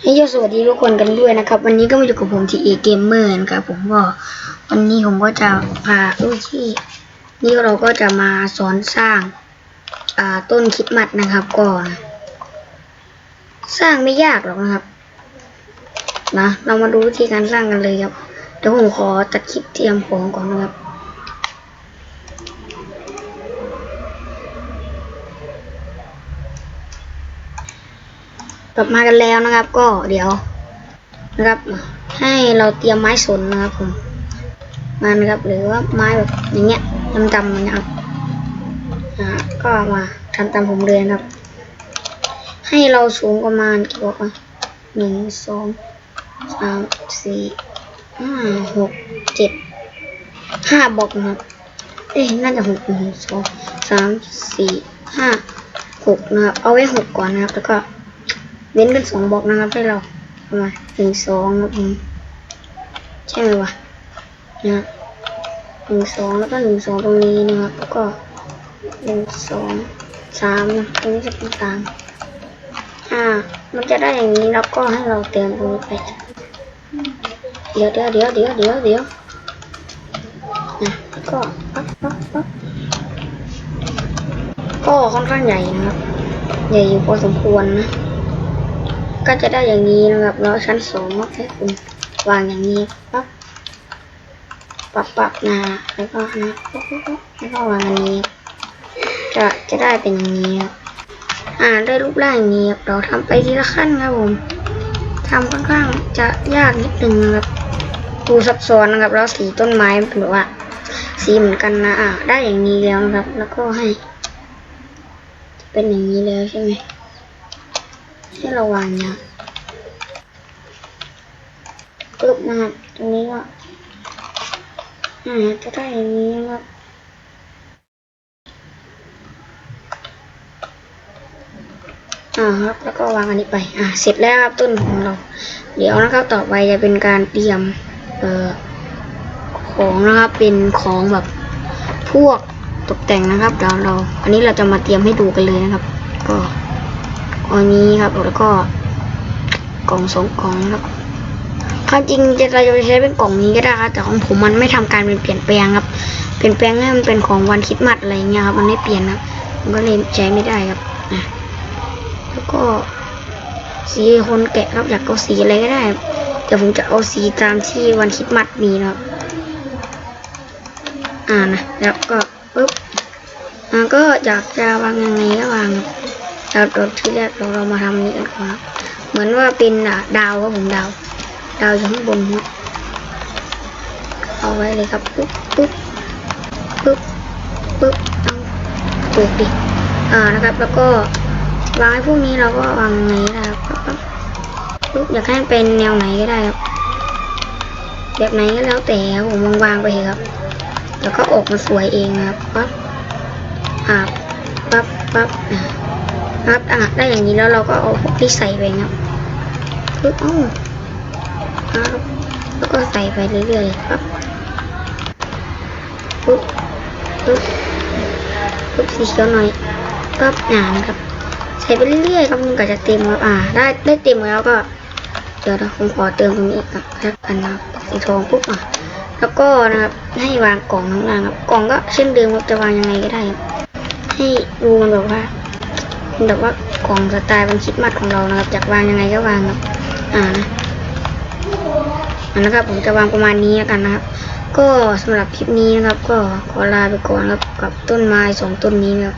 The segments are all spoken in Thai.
ให้ยสวัสดีทุกคนกันด้วยนะครับ วันนี้ก็มาอยู่กับผมที่เอเกมเมอร์นะครับผมก็วันนี้ผมก็จะพาอุ้ยที่นี่เราก็จะมาสอนสร้างอ่าต้นคิดมัดนะครับก่อน สร้างไม่ยากหรอกนะครับนะเรามาดูวิธีการสร้างกันเลยครับเดี๋ยวผมขอตัดคลิปเตรียมของก่อนนะครับ กลับมากันแล้วนะครับ ก็เดี๋ยวนะครับ ให้เราเตรียมไม้สนนะครับผมมานะครับหรือว่าไม้แบบอย่างเงี้ยดำๆนะครับอ่าก็มาทำตามผมเลยนะครับ ให้เราสูงประมาณกี่บอกอะหนึ่งสองสามสี่ห้าหกเจ็ดห้าบล็อกนะครับ เอ๊ะน่าจะหกหนึ่งสองสามสี่ห้าหกนะครับ เอาไว้หกก่อนนะครับ แล้วก็ เว้นเป็นสองบล็อกนะครับให้เรามาหนึ่งสองครับผมใช่ไหมวะนะหนึ่งสองแล้วก็หนึ่งสองตรงนี้นะครับแล้วก็หนึ่งสองสามนะตรงนี้จะเป็นสามอ่า มันจะได้อย่างนี้แล้วก็ให้เราเติมตรงนี้ไปเดี๋ยวเดี๋ยวเดี๋ยวเดี๋ยวเดี๋ยวเดี๋ยวนะก็ปั๊บปั๊บปั๊บก็ค่อนข้างใหญ่นะครับ ใหญ่อยู่พอสมควรนะ ก็จะได้อย่างนี้นะครับแล้วชั้นสองก็ให้คุณวางอย่างนี้ปั๊บปับปับนะแล้วก็นะปุ๊บปุ๊บแล้วก็วางอันนี้ จะจะได้เป็นอย่างนี้ครับอ่าได้รูปร่างอย่างนี้ครับเราทำไปทีละขั้นครับผมทำค่อนข้างจะยากนิดนึงนะครับดูซับซ้อนนะครับแล้วสีต้นไม้เป็นแบบว่า สีเหมือนกันนะอ่าได้อย่างนี้แล้วนะครับ แล้วก็ให้ เป็นอย่างนี้แล้วใช่ไหม ให้ระวังนะปึ๊บนะตรงนี้ก็อ่าจะได้อย่างนี้นะครับอ่าครับแล้วก็วางอันนี้ไป อ่าเสร็จแล้วครับต้นของเรา เดี๋ยวนะครับต่อไปจะเป็นการเตรียมเอ่อของนะครับเป็นของแบบพวกตกแต่งนะครับเดี๋ยวเรา อันนี้เราจะมาเตรียมให้ดูกันเลยนะครับ ก็ อันนี้ครับแล้วก็กล่องสองกล่องนะครับความจริงจะเราจะใช้เป็นกล่องนี้ก็ได้ครับแต่ของผมมันไม่ทำการเป็นเปลี่ยนแปลงครับเปลี่ยนแปลงให้มันเป็นของวันคิดมัดอะไรเงี้ยครับมันไม่เปลี่ยนครับมันก็เลยใช้ไม่ได้ครับนะแล้วก็สีคนแกะครับอยากเอาสีอะไรก็ได้ครับแต่ผมจะเอาสีตามที่วันคิดมัดมีนะครับ อ่านะแล้วก็ปึ๊บอ่าก็อยากจะวางยังไงก็วางครับ เราเราที่แรกเราเรามาทำนี้กันก่อนครับเหมือนว่าเป็นอะดาวครับผมดาว ดาวอยู่ข้างบนครับเอาไว้เลยครับปุ๊บปุ๊บปุ๊บปุ๊บเอาปลูกดิอ่านะครับ แล้วก็วางให้พวกนี้เราก็วางไงก็ได้ครับปั๊บปั๊บปุ๊บอยากให้เป็นแนวไหนก็ได้ครับ แบบไหนก็แล้วแต่ผมวางๆไปเถอะครับแล้วก็ออกมาสวยเองครับปั๊บอ่าปั๊บปั๊บอ่า ครับอะได้อย่างนี้แล้วเราก็เอาพวกที่ใส่ไปครับปึ๊บอ้าวครับแล้วก็ใส่ไปเรื่อยๆครับปึ๊บปึ๊บปึ๊บสีเขียวหน่อยปั๊บอ่านครับ ใส่ไปเรื่อยๆครับมันก็จะเต็มครับอ่า ได้ได้เต็มแล้วก็ เดี๋ยวเราผมขอเติมตรงนี้อีกครับแล้วกันนะครับสีทองปุ๊บอะแล้วก็นะครับให้วางกล่องข้างล่างครับกล่องก็เช่นเดิมครับจะวางยังไงก็ได้ครับให้ดูมันแบบว่า แบบว่ากล่องสไตล์บันคิดมัดของเรานะครับจากวางยังไงก็วางครับอ่านะอ่านะครับผมจะวางประมาณนี้แล้วกันนะครับ ก็สำหรับคลิปนี้นะครับ ก็ขอลาไปก่อนครับกับต้นไม้สองต้นนี้นะครับ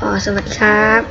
อ๋อสวัสดีครับ